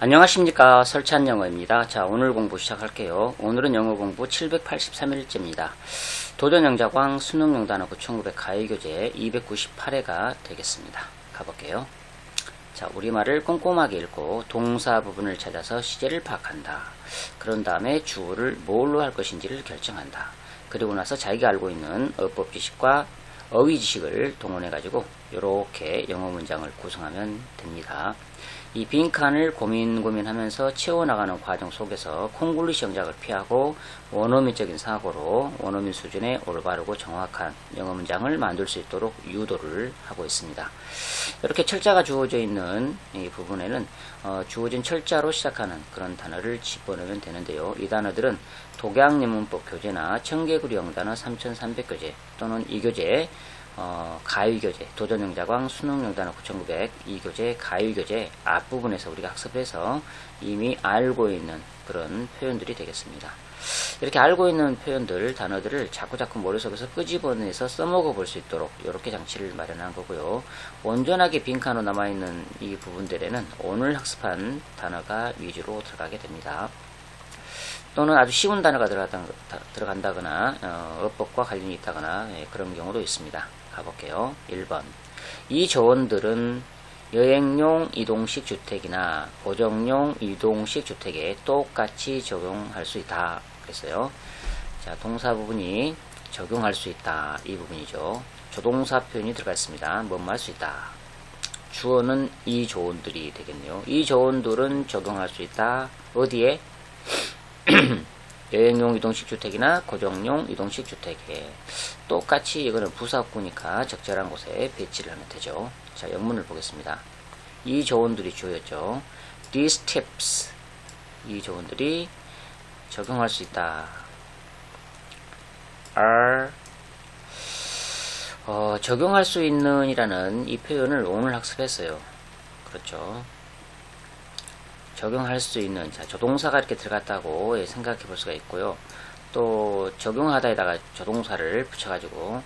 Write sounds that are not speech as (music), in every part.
안녕하십니까 설찬 영어입니다. 자 오늘 공부 시작할게요. 오늘은 영어 공부 783일째입니다. 도전영자광 수능영단어 9900 가위교재 298회가 되겠습니다. 가볼게요. 자 우리말을 꼼꼼하게 읽고 동사 부분을 찾아서 시제를 파악한다. 그런 다음에 주어를 뭘로 할 것인지를 결정한다. 그리고 나서 자기가 알고 있는 어법 지식과 어휘 지식을 동원해 가지고 이렇게 영어 문장을 구성하면 됩니다. 이 빈칸을 고민 고민하면서 채워나가는 과정 속에서 콩글리시 영작을 피하고 원어민적인 사고로 원어민 수준의 올바르고 정확한 영어 문장을 만들 수 있도록 유도를 하고 있습니다. 이렇게 철자가 주어져 있는 이 부분에는 어, 주어진 철자로 시작하는 그런 단어를 집어넣으면 되는데요. 이 단어들은 독양예문법 교재나 청개구리 영단어 3300교재 또는 이 교재 어, 가위교재, 도전영자광, 수능영단어 9900, 이 교재, 가위교재 앞부분에서 우리가 학습해서 이미 알고 있는 그런 표현들이 되겠습니다. 이렇게 알고 있는 표현들, 단어들을 자꾸자꾸 머릿속에서 끄집어내서 써먹어 볼 수 있도록 이렇게 장치를 마련한 거고요. 온전하게 빈칸으로 남아있는 이 부분들에는 오늘 학습한 단어가 위주로 들어가게 됩니다. 또는 아주 쉬운 단어가 들어간다거나 어, 어법과 관련이 있다거나 예, 그런 경우도 있습니다. 가볼게요. 1번. 이 조언들은 여행용 이동식 주택이나 고정용 이동식 주택에 똑같이 적용할 수 있다. 그랬어요. 자, 동사 부분이 적용할 수 있다. 이 부분이죠. 조동사 표현이 들어가 있습니다. 할수 있다. 주어는 이 조언들이 되겠네요. 이 조언들은 적용할 수 있다. 어디에? (clears throat) 여행용 이동식 주택이나 고정용 이동식 주택에 똑같이 이거는 부사구니까 적절한 곳에 배치를 하면 되죠. 자, 영문을 보겠습니다. 이 조언들이 주어였죠. These tips 이 조언들이 적용할 수 있다. are 어, 적용할 수 있는 이라는 이 표현을 오늘 학습했어요. 그렇죠. 적용할 수 있는 자, 조동사가 이렇게 들어갔다고 예, 생각해 볼 수가 있고요. 또 적용하다에다가 조동사를 붙여가지고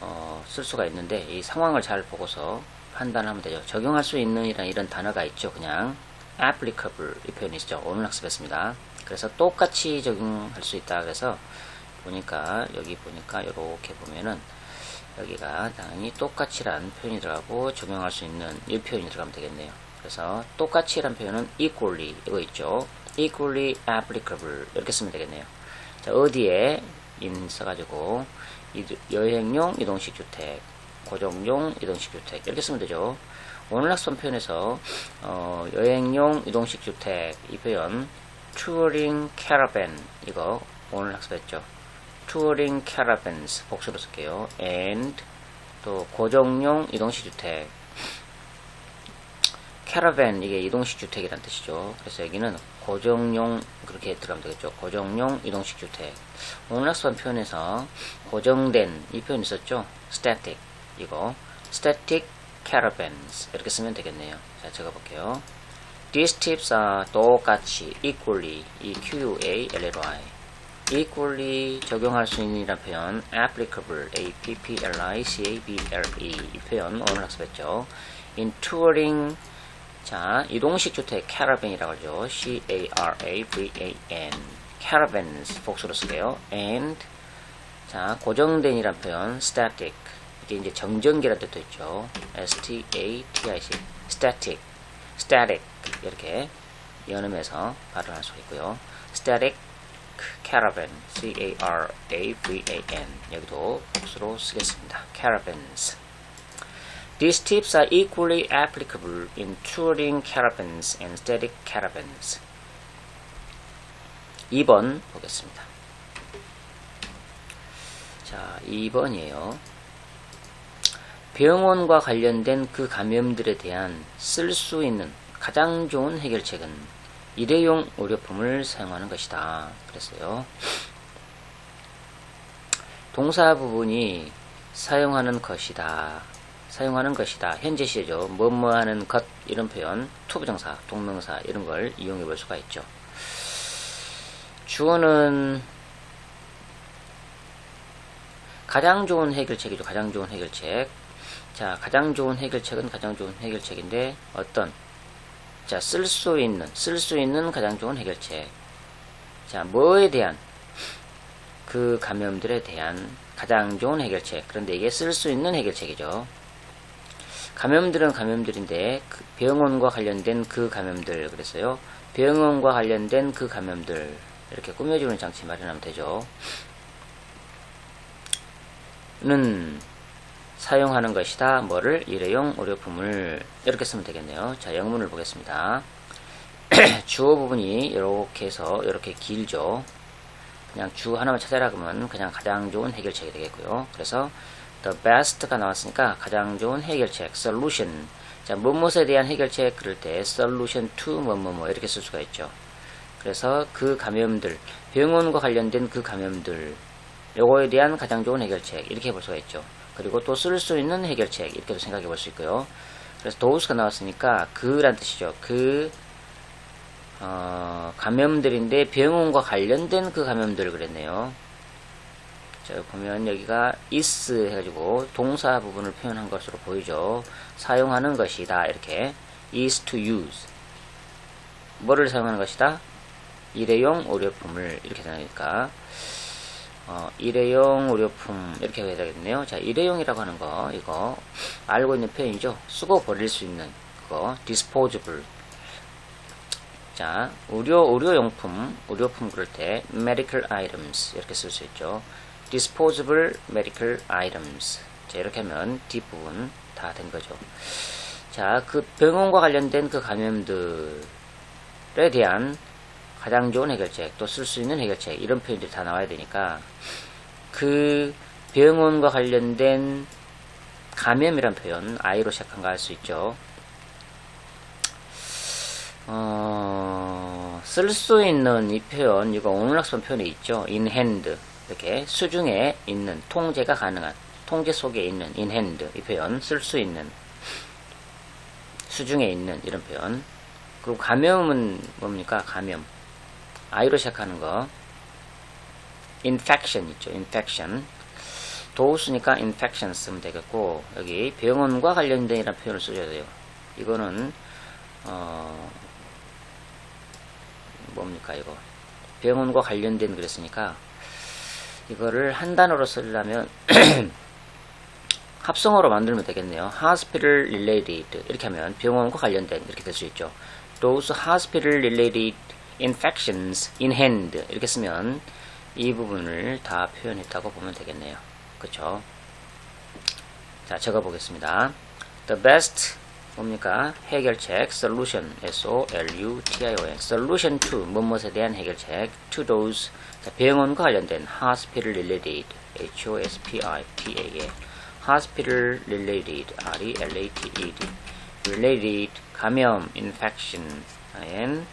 어, 쓸 수가 있는데 이 상황을 잘 보고서 판단하면 되죠. 적용할 수 있는 이런 이런 단어가 있죠. 그냥 applicable 이 표현이 있죠. 오늘 학습했습니다. 그래서 똑같이 적용할 수 있다. 그래서 보니까 여기 보니까 이렇게 보면은 여기가 당연히 똑같이란 표현이 들어가고 적용할 수 있는 이 표현이 들어가면 되겠네요. 그래서 똑같이란 표현은 equally 이거 있죠. equally applicable 이렇게 쓰면 되겠네요. 자, 어디에 인 써가지고 여행용 이동식 주택, 고정용 이동식 주택 이렇게 쓰면 되죠. 오늘 학습 표현에서 어, 여행용 이동식 주택 이 표현 touring caravan 이거 오늘 학습했죠. touring caravans 복수로 쓸게요. and 또 고정용 이동식 주택 캐러밴 이게 이동식 주택이란 뜻이죠. 그래서 여기는 고정용 그렇게 들어가면 되겠죠. 고정용 이동식 주택. 오늘 학습한 표현에서 고정된 이 표현 있었죠. static 이거 static caravans 이렇게 쓰면 되겠네요. 자 적어볼게요. These tips are 똑같이 equally e q a l l y equally 적용할 수 있는 이란 표현 applicable a p p l i c a b l e 이 표현 오늘 학습했죠. in touring 자, 이동식 주택 caravan이라고 하죠. C-A-R-A-V-A-N caravans 복수로 쓰게요. and 자, 고정된이란 표현 static 이게 이제 정전기란 뜻도 있죠. S-T-A-T-I-C static static 이렇게 연음해서 발음할 수 있고요. static caravan C-A-R-A-V-A-N 여기도 복수로 쓰겠습니다. caravans These tips are equally applicable in touring caravans and static caravans. 2번 보겠습니다. 자, 2번이에요. 병원과 관련된 그 감염들에 대한 쓸 수 있는 가장 좋은 해결책은 일회용 의료품을 사용하는 것이다. 그랬어요. 동사 부분이 사용하는 것이다. 사용하는 것이다. 현재 시제죠. 뭐뭐 하는 것 이런 표현, 투부정사, 동명사 이런 걸 이용해 볼 수가 있죠. 주어는 가장 좋은 해결책이죠. 가장 좋은 해결책. 자, 가장 좋은 해결책은 가장 좋은 해결책인데 어떤 자, 쓸 수 있는, 쓸 수 있는 가장 좋은 해결책. 자, 뭐에 대한, 그 감염들에 대한 가장 좋은 해결책. 그런데 이게 쓸 수 있는 해결책이죠. 감염들은 감염들인데, 그 병원과 관련된 그 감염들. 그랬어요. 병원과 관련된 그 감염들. 이렇게 꾸며주는 장치 마련하면 되죠. 는 사용하는 것이다. 뭐를 일회용 의료품을 이렇게 쓰면 되겠네요. 자, 영문을 보겠습니다. (clears throat) 주어 부분이 이렇게 해서 이렇게 길죠. 그냥 주 하나만 찾아라 그러면 그냥 가장 좋은 해결책이 되겠고요. 그래서 the best가 나왔으니까 가장 좋은 해결책, solution. 자, 무엇에 대한 해결책 그럴 때 solution to 뭐뭐뭐 이렇게 쓸 수가 있죠. 그래서 그 감염들, 병원과 관련된 그 감염들, 요거에 대한 가장 좋은 해결책 이렇게 볼 수가 있죠. 그리고 또 쓸 수 있는 해결책 이렇게도 생각해 볼 수 있고요. 그래서 도우스가 나왔으니까 그란 뜻이죠. 그 어, 감염들인데 병원과 관련된 그 감염들을 그랬네요. 자, 보면 여기가 is 해가지고 동사 부분을 표현한 것으로 보이죠. 사용하는 것이다. 이렇게 is to use. 뭐를 사용하는 것이다? 일회용 의료품을 이렇게 되니까 어, 일회용 의료품 이렇게 해야 되겠네요. 자, 일회용이라고 하는 거 이거 알고 있는 표현이죠. 쓰고 버릴 수 있는 그거 disposable. 자, 의료 의료용품, 의료품 그럴 때 medical items 이렇게 쓸 수 있죠. Disposable medical items. 자, 이렇게 하면 뒷부분 다 된 거죠. 자, 그 병원과 관련된 그 감염들에 대한 가장 좋은 해결책, 또 쓸 수 있는 해결책, 이런 표현들이 다 나와야 되니까, 그 병원과 관련된 감염이란 표현, I로 시작한 거할수 있죠. 어, 쓸 수 있는 이 표현, 이거 오늘학습 표현이 있죠. in hand. 이렇게 수중에 있는, 통제가 가능한, 통제 속에 있는 hand. 이 표현, 쓸 수 있는, 수중에 있는, 이런 표현. 그리고 감염은 뭡니까? 감염. I로 시작하는 거. infection 있죠. infection. 도우스니까 infection 쓰면 되겠고, 여기 병원과 관련된 이라는 표현을 써줘야 돼요. 이거는, 어, 뭡니까, 이거. 병원과 관련된 그랬으니까, 이거를 한 단어로 쓰려면, (clears throat) 합성어로 만들면 되겠네요. hospital related. 이렇게 하면 병원과 관련된, 이렇게 될 수 있죠. those hospital related infections in hand 이렇게 쓰면 이 부분을 다 표현했다고 보면 되겠네요. 그쵸? 자, 적어 보겠습니다. The best 뭡니까? 해결책 solution S-O-L-U-T-I-O-N solution to 무엇에 대한 해결책 to those 자, 병원과 관련된 hospital related H-O-S-P-I-T-A-L hospital related R-E-L-A-T-E-D related 감염 infection I-N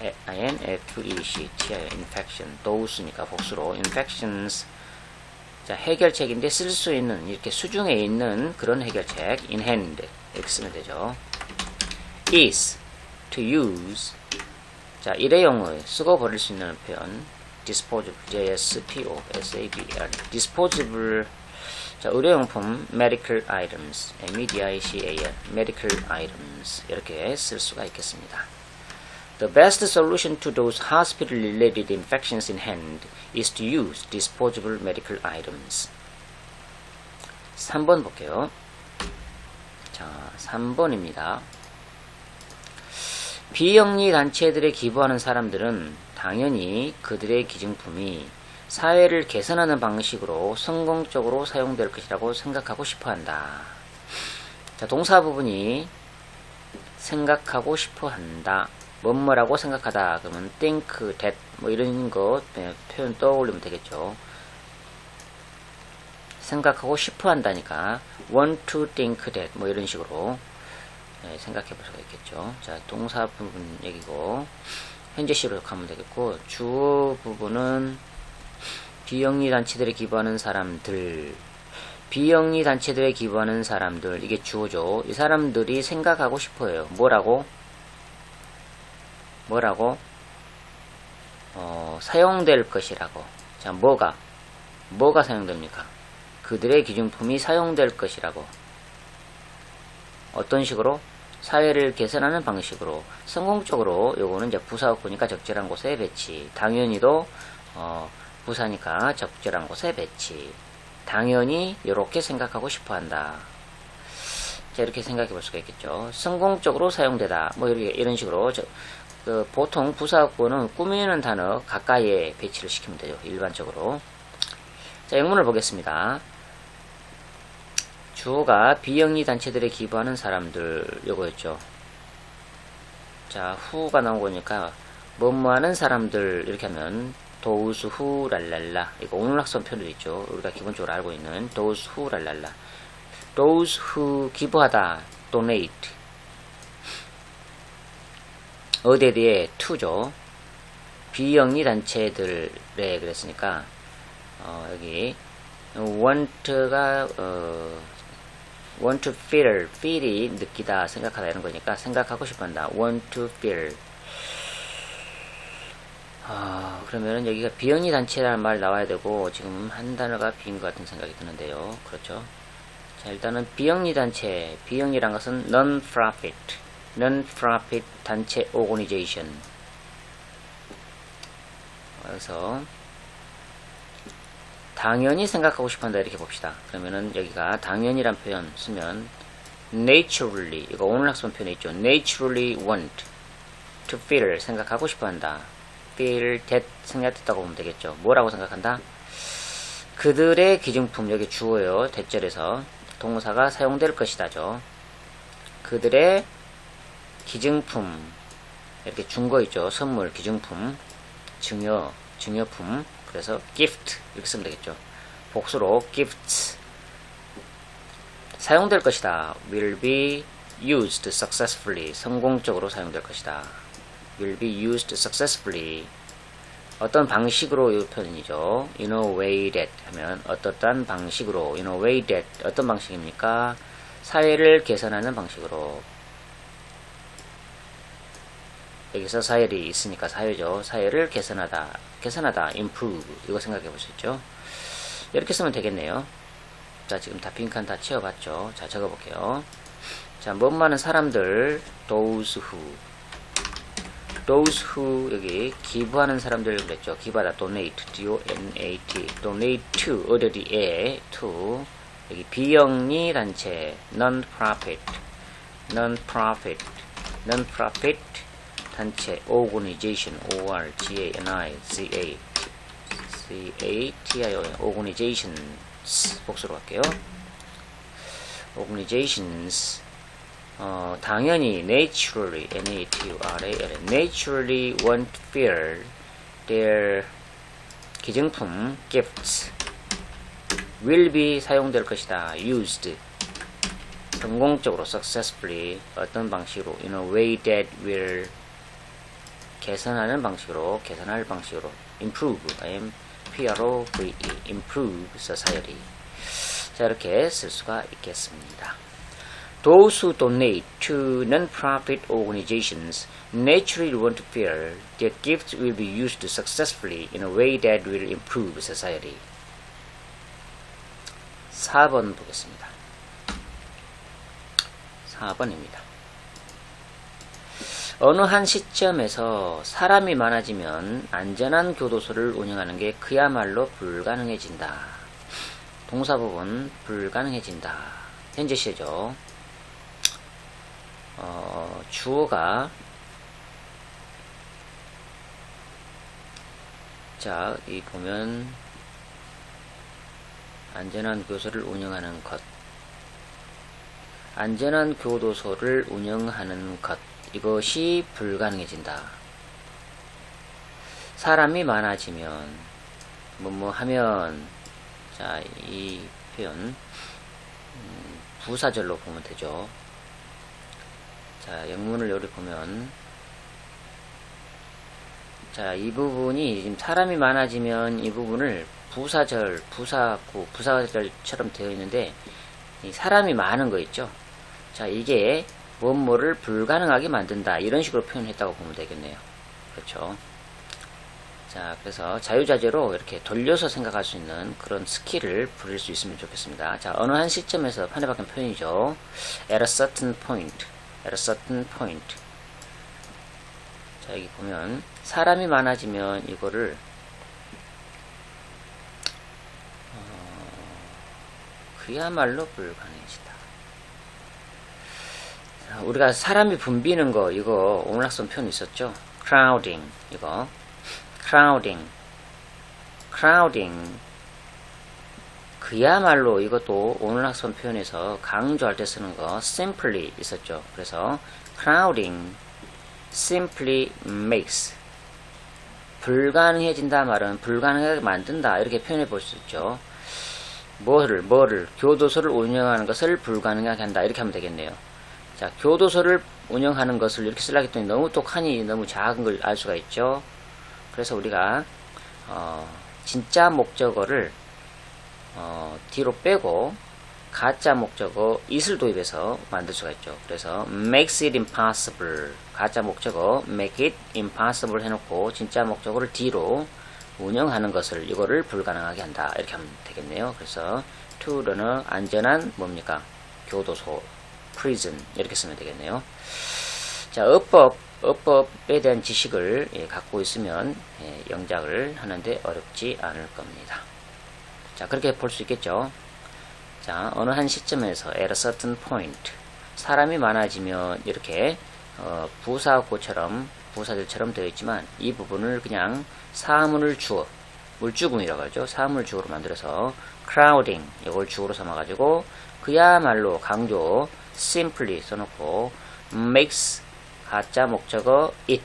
infection, infection, 도우스니까 복수로 infections. 자, 해결책인데 쓸 수 있는 이렇게 수중에 있는 그런 해결책 in hand 이렇게 쓰면 되죠. is to use. 자, 일회용을 쓰고 버릴 수 있는 표현 disposable, j-s-p-o, s-a-b-l, disposable. 자, 의료용품 medical items, m-e-d-i-c-a-l, medical items 이렇게 쓸 수가 있겠습니다. The best solution to those hospital-related infections in hand is to use disposable medical items. 3번 볼게요. 자, 3번입니다. 비영리 단체들에 기부하는 사람들은 당연히 그들의 기증품이 사회를 개선하는 방식으로 성공적으로 사용될 것이라고 생각하고 싶어 한다. 자, 동사 부분이 생각하고 싶어 한다. 뭐뭐라고 생각하다 그러면 think that 뭐 이런 거 표현 떠올리면 되겠죠. 생각하고 싶어 한다니까 want to think that 뭐 이런 식으로 네, 생각해 볼 수가 있겠죠. 자 동사 부분 얘기고 현재 시로 가면 되겠고 주어 부분은 비영리 단체들에 기부하는 사람들 비영리 단체들에 기부하는 사람들 이게 주어죠. 이 사람들이 생각하고 싶어요. 뭐라고? 뭐라고? 어, 사용될 것이라고. 자, 뭐가? 뭐가 사용됩니까? 그들의 기준품이 사용될 것이라고. 어떤 식으로? 사회를 개선하는 방식으로. 성공적으로 요거는 이제 부사업구니까 적절한 곳에 배치. 당연히도 어, 부사니까 적절한 곳에 배치. 당연히 이렇게 생각하고 싶어 한다. 자 이렇게 생각해 볼 수가 있겠죠. 성공적으로 사용되다. 뭐 이렇게 이런 식으로 저, 그 보통 부사업구는 꾸미는 단어 가까이에 배치를 시키면 돼요 일반적으로. 자 영문을 보겠습니다 주어가 비영리 단체들에 기부하는 사람들 요거였죠. 자, 후가 나온 거니까 뭐뭐하는 사람들 이렇게 하면 those who 랄랄라 이거 오늘 학습 표현도 있죠. 우리가 기본적으로 알고 있는 those who 랄랄라 those who 기부하다 donate 어디에 대해 to죠. 비영리 단체들에 그랬으니까 어, 여기 want가 어, want to feel, feel이 느끼다, 생각하다 이런 거니까 생각하고 싶어한다. want to feel. 아, 그러면은 여기가 비영리 단체라는 말 나와야 되고 지금 한 단어가 빈것 같은 생각이 드는데요. 그렇죠? 자, 일단은 비영리 단체, 비영리란 것은 non-profit, non-profit 단체 organization. 그래서 당연히 생각하고 싶어한다 이렇게 봅시다. 그러면은 여기가 당연히란 표현 쓰면 naturally 이거 오늘 학습 표현에 있죠. naturally want to feel 생각하고 싶어한다. feel that 생략됐다고 보면 되겠죠. 뭐라고 생각한다? 그들의 기증품 여기 주어요. 대절에서 동사가 사용될 것이다죠. 그들의 기증품 이렇게 준 거 있죠. 선물 기증품 증여 증여품 그래서 gift 이렇게 쓰면 되겠죠. 복수로 gifts 사용될 것이다. will be used successfully 성공적으로 사용될 것이다. will be used successfully 어떤 방식으로 이 표현이죠. in a way that 하면 어떻단 방식으로 in a way that 어떤 방식입니까? 사회를 개선하는 방식으로 여기서 사회이 있으니까 사회죠. 사회를 개선하다. 개선하다. improve. 이거 생각해 보셨죠? 이렇게 쓰면 되겠네요. 자, 지금 다 빈칸 다 채워봤죠? 자, 적어볼게요. 자, 뭐 많은 사람들, those who. those who, 여기, 기부하는 사람들 그랬죠? 기부하다, donate, d-o-n-a-t, donate to, 어디에, to. 여기, 비영리 단체, non-profit, non-profit, non-profit, 단체 organization o r g a n i z a c a t i o n organizations 복수로 할게요. organizations 어, 당연히 naturally n a t u r a l naturally want to feel their 기증품 gifts will be 사용될 것이다 used 성공적으로 successfully 어떤 방식으로 in a way that will 개선하는 방식으로 개선할 방식으로 improve m p r o v e improve society 자 이렇게 쓸 수가 있겠습니다. Those who donate to non-profit organizations naturally want to feel their gifts will be used successfully in a way that will improve society. 4번 보겠습니다. 4번입니다. 어느 한 시점에서 사람이 많아지면 안전한 교도소를 운영하는 게 그야말로 불가능해진다. 동사 부분 불가능해진다. 현재 시죠. 어, 주어가 자, 이 보면 안전한 교도소를 운영하는 것. 안전한 교도소를 운영하는 것. 이것이 불가능해진다. 사람이 많아지면 뭐뭐 하면 자 이 표현 음, 부사절로 보면 되죠. 자 영문을 여기 보면 자 이 부분이 지금 사람이 많아지면 이 부분을 부사절 부사구 부사절처럼 되어 있는데 사람이 많은 거 있죠. 자 이게 무엇뭐를 불가능하게 만든다. 이런 식으로 표현했다고 보면 되겠네요. 그렇죠? 자 그래서 자유자재로 이렇게 돌려서 생각할 수 있는 그런 스킬을 부릴 수 있으면 좋겠습니다. 자 어느 한 시점에서 판에 박힌 표현이죠? At a certain point. At a certain point. 자, 여기 보면 사람이 많아지면 이거를 어, 그야말로. 자, 우리가 사람이 붐비는 거 이거 오늘 학습 표현 있었죠? crowding 이거 crowding crowding 그야말로 이것도 오늘 학습 표현에서 강조할 때 쓰는 거 simply 있었죠. 그래서 crowding simply makes 불가능해진다 말은 불가능하게 만든다 이렇게 표현해 볼 수 있죠. 뭐를 뭐를 교도소를 운영하는 것을 불가능하게 한다 이렇게 하면 되겠네요. 자 교도소를 운영하는 것을 이렇게 쓰려고 했더니 너무 똑하니 너무 작은 걸 알 수가 있죠. 그래서 우리가 어, 진짜 목적어를 어, 뒤로 빼고 가짜 목적어 it을 도입해서 만들 수가 있죠. 그래서 makes it impossible 가짜 목적어 make it impossible 해놓고 진짜 목적어를 뒤로 운영하는 것을 이거를 불가능하게 한다 이렇게 하면 되겠네요. 그래서 to run은 안전한 뭡니까 교도소 prison 이렇게 쓰면 되겠네요. 자 어법 어법에 대한 지식을 예, 갖고 있으면 예, 영작을 하는데 어렵지 않을 겁니다. 자, 그렇게 볼 수 있겠죠. 자, 어느 한 시점에서 at a certain point 사람이 많아지면 이렇게 어, 부사구처럼 부사들처럼 되어 있지만 이 부분을 그냥 사문을 주어 물주군이라고 하죠. 사물 주어로 만들어서 crowding 이걸 주어로 삼아 가지고 그야말로 강조 simply 써놓고 makes 가짜 목적어 it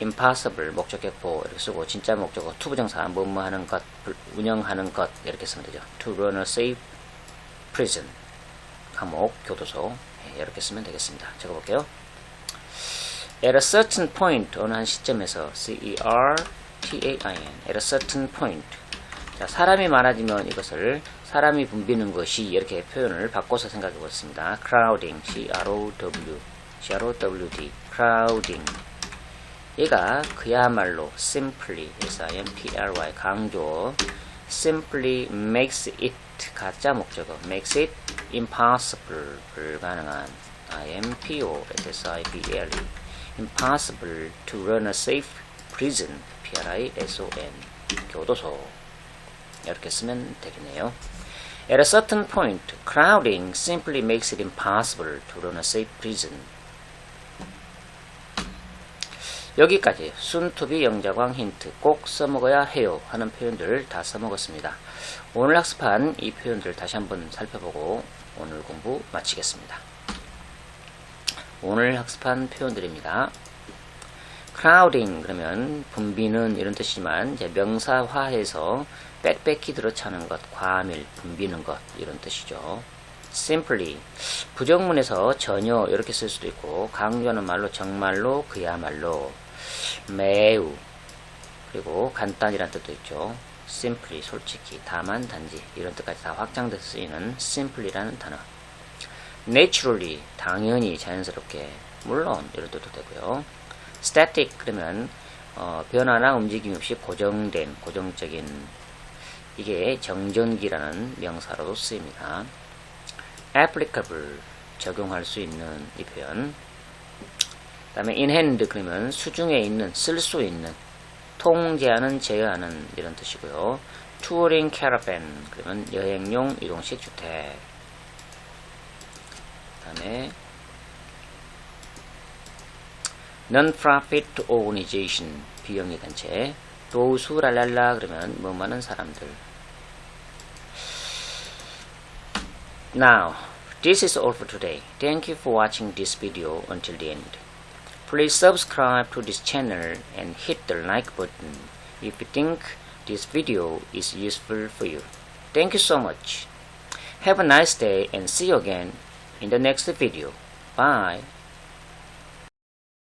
impossible 목적격보 이렇게 쓰고 진짜 목적어 투부정사 뭐뭐 하는 것 불- 운영하는 것 이렇게 쓰면 되죠. to run a safe prison 감옥 교도소 예, 이렇게 쓰면 되겠습니다. 적어볼게요. at a certain point 어느 한 시점에서 c e r t a i n at a certain point 자 사람이 많아지면 이것을 사람이 붐비는 것이 이렇게 표현을 바꿔서 생각해 보겠습니다. crowding c r o w c r o w d crowding 얘가 그야말로 simply s-i-m-p-l-y 강조 simply makes it 가짜 목적어 makes it impossible 불가능한 i-m-p-o s-i-b-l-e impossible to run a safe prison p-r-i-s-o-n 교도소 이렇게 쓰면 되겠네요 At a certain point, crowding simply makes it impossible to run a safe prison 여기까지 순투비 영자광 힌트 꼭 써먹어야 해요 하는 표현들 다 써먹었습니다. 오늘 학습한 이 표현들 다시 한번 살펴보고 오늘 공부 마치겠습니다. 오늘 학습한 표현들입니다. Crowding 그러면 붐비는 이런 뜻이지만 명사화해서 빽빽히 들어차는 것, 과밀, 붐비는 것 이런 뜻이죠. simply 부정문에서 전혀 이렇게 쓸 수도 있고 강조하는 말로 정말로 그야말로 매우 그리고 간단이란 뜻도 있죠. simply 솔직히 다만 단지 이런 뜻까지 다 확장돼서 쓰이는 simply라는 단어. naturally 당연히 자연스럽게 물론 이런 뜻도 되고요. Static 그러면 어, 변화나 움직임 없이 고정된 고정적인 이게 정전기라는 명사로도 쓰입니다. applicable 적용할 수 있는 이 표현. 그 다음에 in hand 그러면 수중에 있는 쓸 수 있는 통제하는 제어하는 이런 뜻이고요. touring caravan 그러면 여행용 이동식 주택. 그 다음에 non-profit organization 비영리 단체 도우수 랄랄라 그러면 뭐 많은 사람들 Now, this is all for today. Thank you for watching this video until the end. Please subscribe to this channel and hit the like button if you think this video is useful for you. Thank you so much. Have a nice day and see you again in the next video. Bye.